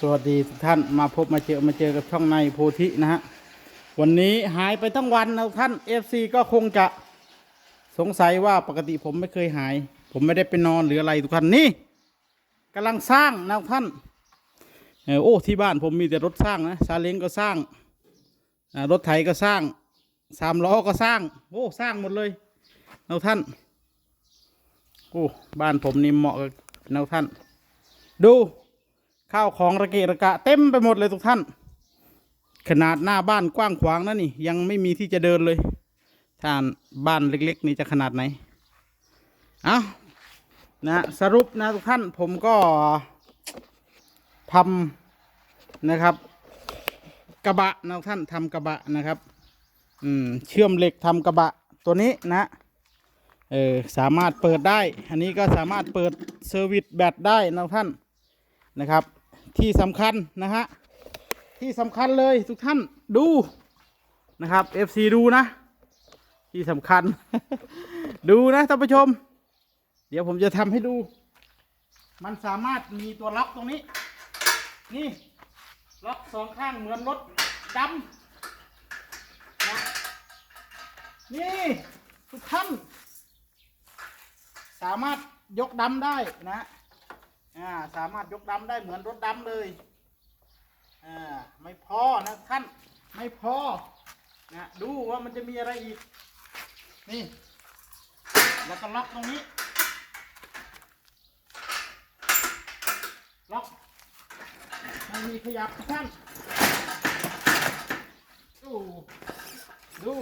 สวัสดีทุกท่านมาพบมาเจอมาเจอกับช่องในโพธินะฮะวันนี้หายไปทั้งวันนะท่าน FC ก็คงจะสงสัยว่าปกติผมไม่เคยหาย ผมไม่ได้ไปนอนหรืออะไรทุกท่านนี่กำลังสร้างนะท่านโอ้ที่บ้านผมมีแต่รถสร้างนะซาเล้งก็สร้างรถไถก็สร้างสามล้อก็สร้าง โอ้สร้างหมดเลยนะท่านโอ้บ้านผมนี่เหมาะกับนะท่าน ดู ข้าวของระเกะระกะเต็มไปหมดเลยทุกท่าน ขนาดหน้าบ้านกว้างขวางนะนี่ ยังไม่มีที่จะเดินเลยถ้านบ้านเล็ก ๆ นี่จะขนาดไหนเอานะสรุปนะทุกท่านผมก็ทำนะครับกระบะนะทุกท่านทำกระบะนะครับ อืม เชื่อมเหล็กทำกระบะตัวนี้นะ เออ สามารถเปิดได้ อันนี้ก็สามารถเปิดเซอร์วิสแบตได้นะท่านนะครับ ที่สำคัญนะฮะที่สำคัญเลยทุกท่านดูนะครับ FC ดูนะ ที่สำคัญ ดูนะท่านผู้ชม เดี๋ยวผมจะทำให้ดู มันสามารถมีตัวล็อกตรงนี้ นี่ล็อกสองข้างเหมือนรถดำนะนี่ทุกท่าน สามารถยกดำได้นะ อ่าสามารถยกดำได้เหมือนรถดำเลยอ่าไม่พอนะท่านไม่พอนะดูว่ามันจะมีอะไรอีก นี่แล้วก็ล็อกตรงนี้ล็อกไม่มีขยับนะท่านดูดู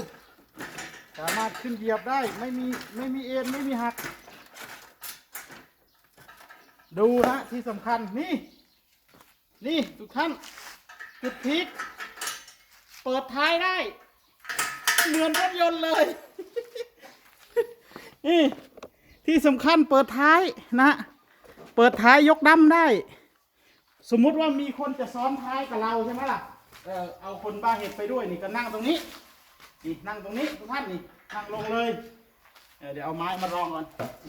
สามารถขึ้นเหยียบได้ไม่มีไม่มีเอ็นไม่มีหัก ดูนะที่สำคัญนี่ นี่ทุกท่านจุดพลิก เปิดท้ายได้ เหมือนรถยนต์เลย นี่ ที่สำคัญเปิดท้ายนะ เปิดท้ายยกดำได้ สมมุติว่ามีคนจะซ้อนท้ายกับเราใช่ไหมล่ะ เออเอาคนบ้าเห็ดไปด้วยนี่ก็นั่งตรงนี้นี่นั่งตรงนี้ทุกท่านนี่นั่งลงเลยเเดี๋ยวเอาไม้มารองก่อน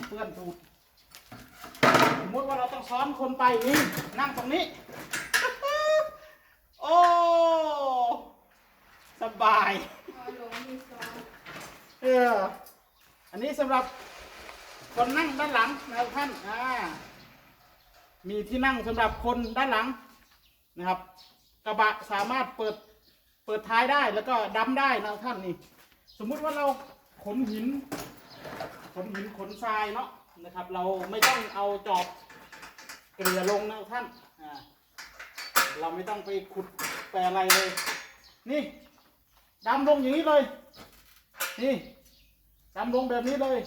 เพื่อนตูดส มมติว่าเราต้องซ้อนคนไปนี่นั่งตรงนี้ โอ้ สบาย เออ อันนี้สำหรับคนนั่งด้านหลังนะครับท่าน อ่า มีที่นั่งสำหรับคนด้านหลังนะครับ กระบะสามารถเปิดเปิดท้ายได้แล้วก็ดำได้นะครับท่านนี่ สมมุติว่าเราขนหิน ขนหินขนทรายเนาะ นะครับ เราไม่ต้องเอาจอบเกลี่ยลงนะท่านเราไม่ต้องไปขุดแปรอะไรเลย นี่ดำลงอย่างนี้เลย นี่ดำลงแบบนี้เลย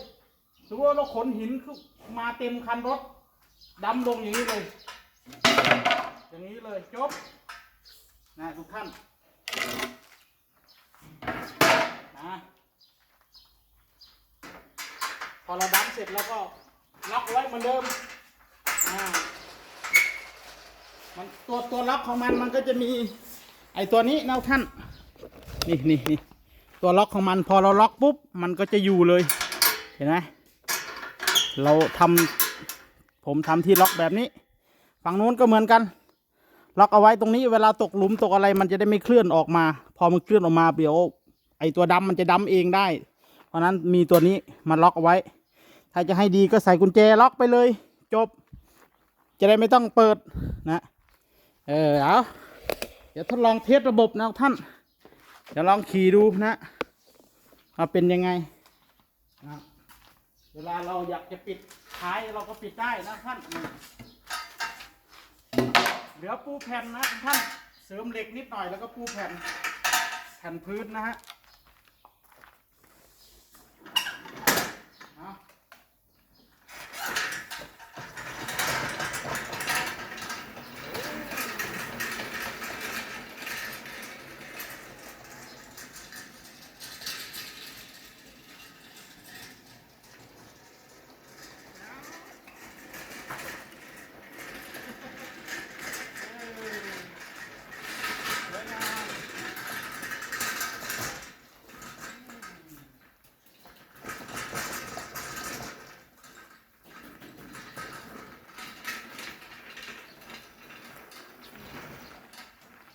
สมมติว่าเราขนหินขึ้นมาเต็มคันรถดำลงอย่างนี้เลย อย่างนี้เลยจบนะทุกท่านนะ พอเราดันเสร็จแล้วก็ล็อกไว้เหมือนเดิมอ่ามันตัวตัวล็อกของมันมันก็จะมีไอตัวนี้นะท่าน นี่นี่นี่ตัวล็อกของมันพอเราล็อกปุ๊บ มันก็จะอยู่เลย เห็นไหมเราทำผมทำที่ล็อกแบบนี้ ฝั่งนู้นก็เหมือนกัน ล็อกเอาไว้ตรงนี้เวลาตกหลุมตกอะไรมันจะได้ไม่เคลื่อนออกมา พอมันเคลื่อนออกมาเดี๋ยวไอตัวดำมันจะดำเองได้ เพราะฉะนั้นมีตัวนี้มาล็อกเอาไว้ ถ้าจะให้ดีก็ใส่กุญแจล็อกไปเลย จบ จะได้ไม่ต้องเปิดนะเออเอาเดี๋ยวทดลองเทสระบบนะท่านเดี๋ยวลองขี่ดูนะว่าเป็นยังไงนะเวลาเราอยากจะปิดท้ายเราก็ปิดได้นะท่านเหลือปูแผ่นนะท่านเสริมเหล็กนิดหน่อยแล้วก็ปูแผ่นแผ่นพื้นนะฮะเอา สวยงาม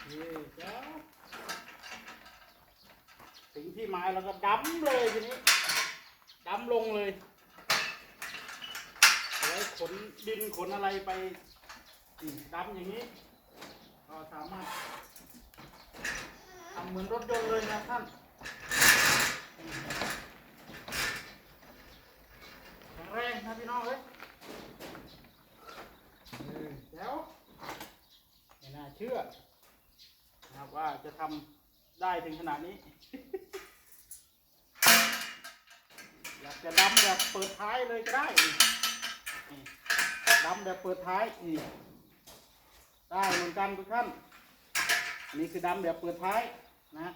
นี่เจ้าถึง ที่หมายแล้วก็ดั้มเลยทีนี้ดั้มลงเลยเอาไว้ขนดินขนอะไรไปดั้มอย่างนี้ก็สามารถทำเหมือนรถยนต์เลยนะท่านแข็งแรงนะพี่น้องเอ้ยเออเดี๋ยวไม่น่าเชื่อนะครับว่าจะทำได้ถึงขนาดนี้ อยากจะดำแบบเปิดท้ายเลยก็ได้ดำแบบเปิดท้ายนี่ได้เหมือนกันทุกท่านนนี้คือดำแบบเปิดท้ายนะ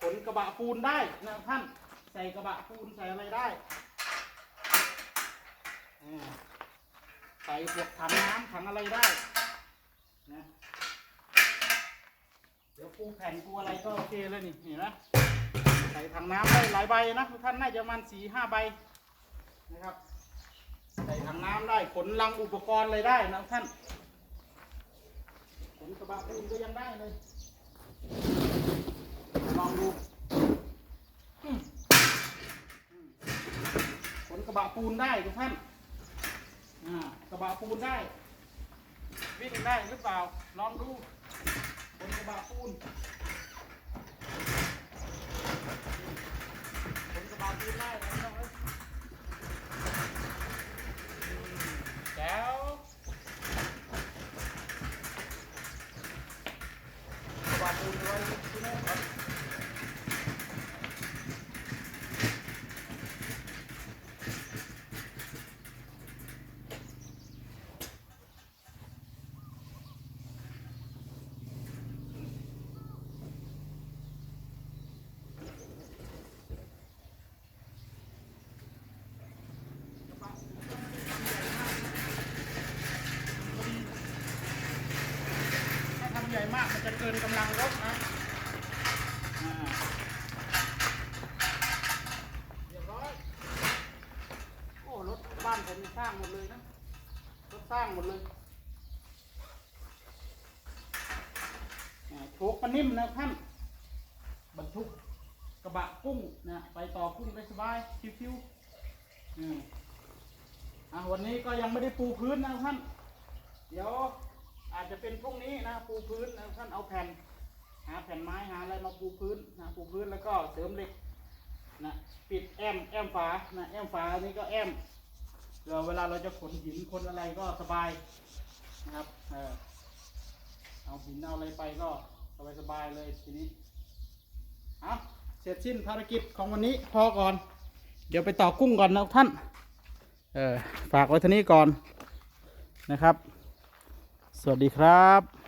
ขนกระบะปูนได้นะท่านใส่กระบะปูนใส่อะไรได้ใส่พวกถังน้ำถังอะไรได้นะ ปูแผ่นปูอะไรก็โอเคเลยนี่เห็นไหมใส่ถังน้ำได้หลายใบนะทุกท่านน่าจะมาณสี่ห้าใบนะครับ ใส่ถังน้ำได้ขนลังอุปกรณ์อะไรได้นะท่านขนกระบะปูนก็ยังได้เลยลองดูขนกระบะปูนได้ทุกท่านอ่ากระบะปูนได้ วิ่งได้หรือเปล่าลองดู ขนกระบะปูนขนกระบะปูนได้นะน้องเอ้ยอืมแจ๋วกระบะปูนไว้ที่โน่นครับ ถ้าทำใหญ่ มากมันจะเกินกำลังรถนะเรียบร้อย โอ้รถบ้านผมนี่สร้างหมดเลยนะ รถสร้างหมดเลยโชคมันนิ่มนะท่าน บรรทุกกระบะกุ้งนะไปต่อกุ้งได้สบายชิวๆอืมอะวันนี้ก็ยังไม่ได้ปูพื้นนะท่าน เดี๋ยว อาจจะเป็นพรุ่งนี้นะปูพื้นนะท่านเอาแผ่น หาแผ่นไม้หาอะไรมาปูพื้นนะปูพื้นแล้วก็เสริมเหล็กนะปิดแอมแอมฝานะแอมฝาอันนี้ก็แอมเดี๋ยวเวลาเราจะขนหินขนอะไรก็สบายนะครับเออเอาหินเอาอะไรไปก็สบายสบายเลยทีนี้เอาเสร็จสิ้นภารกิจของวันนี้พอก่อน เดี๋ยวไปต่อกุ้งก่อนนะท่านเออฝากไว้ท่านี้ก่อนนะครับ สวัสดีครับ